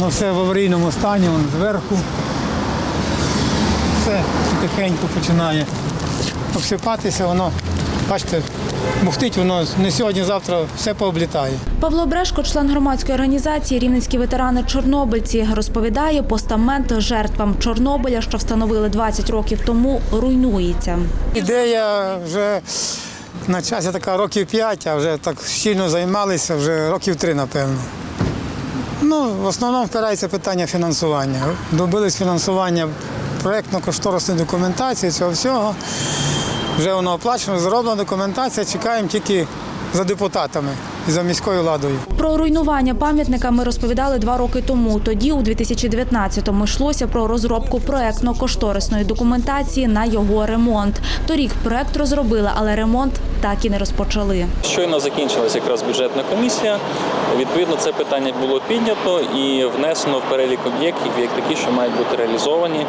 Воно все в аварійному стані, воно зверху. Все потихеньку починає обсипатися, воно, бачите, бухтить воно не сьогодні-завтра все пооблітає. Павло Брешко, член громадської організації Рівненські ветерани Чорнобильці, розповідає, постамент жертвам Чорнобиля, що встановили 20 років тому, руйнується. Ідея вже на часі така років 5, а вже так щільно займалися, вже років 3, напевно. Ну, в основному впирається питання фінансування. Добились фінансування проєктно-кошторисної документації, цього всього. Вже воно оплачено, зроблена документація, чекаємо тільки за депутатами і за міською владою. Про руйнування пам'ятника ми розповідали два роки тому. Тоді, у 2019-му, йшлося про розробку проектно-кошторисної документації на його ремонт. Торік проект розробили, але ремонт так і не розпочали. Щойно закінчилася якраз бюджетна комісія. Відповідно, це питання було піднято і внесено в перелік об'єктів як такі, що мають бути реалізовані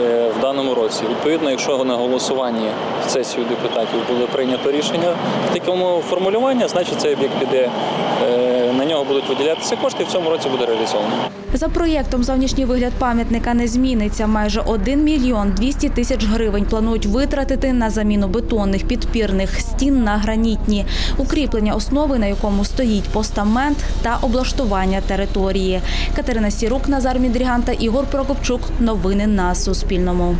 е, в даному році. Відповідно, якщо на голосуванні в сесію депутатів було прийнято рішення в такому формулюванні, значить цей об'єкт піде е, на нього будуть виділятися кошти. і В цьому році буде реалізовано. За проєктом зовнішній вигляд пам'ятника не зміниться. Майже 1 мільйон 200 тисяч гривень планують витратити на заміну бетонних підпірних стін на гранітні, укріплення основи, на якому стоїть постамент та облаштування території. Катерина Сірук, Назар Мідріган та Ігор Прокопчук. Новини на Суспільному.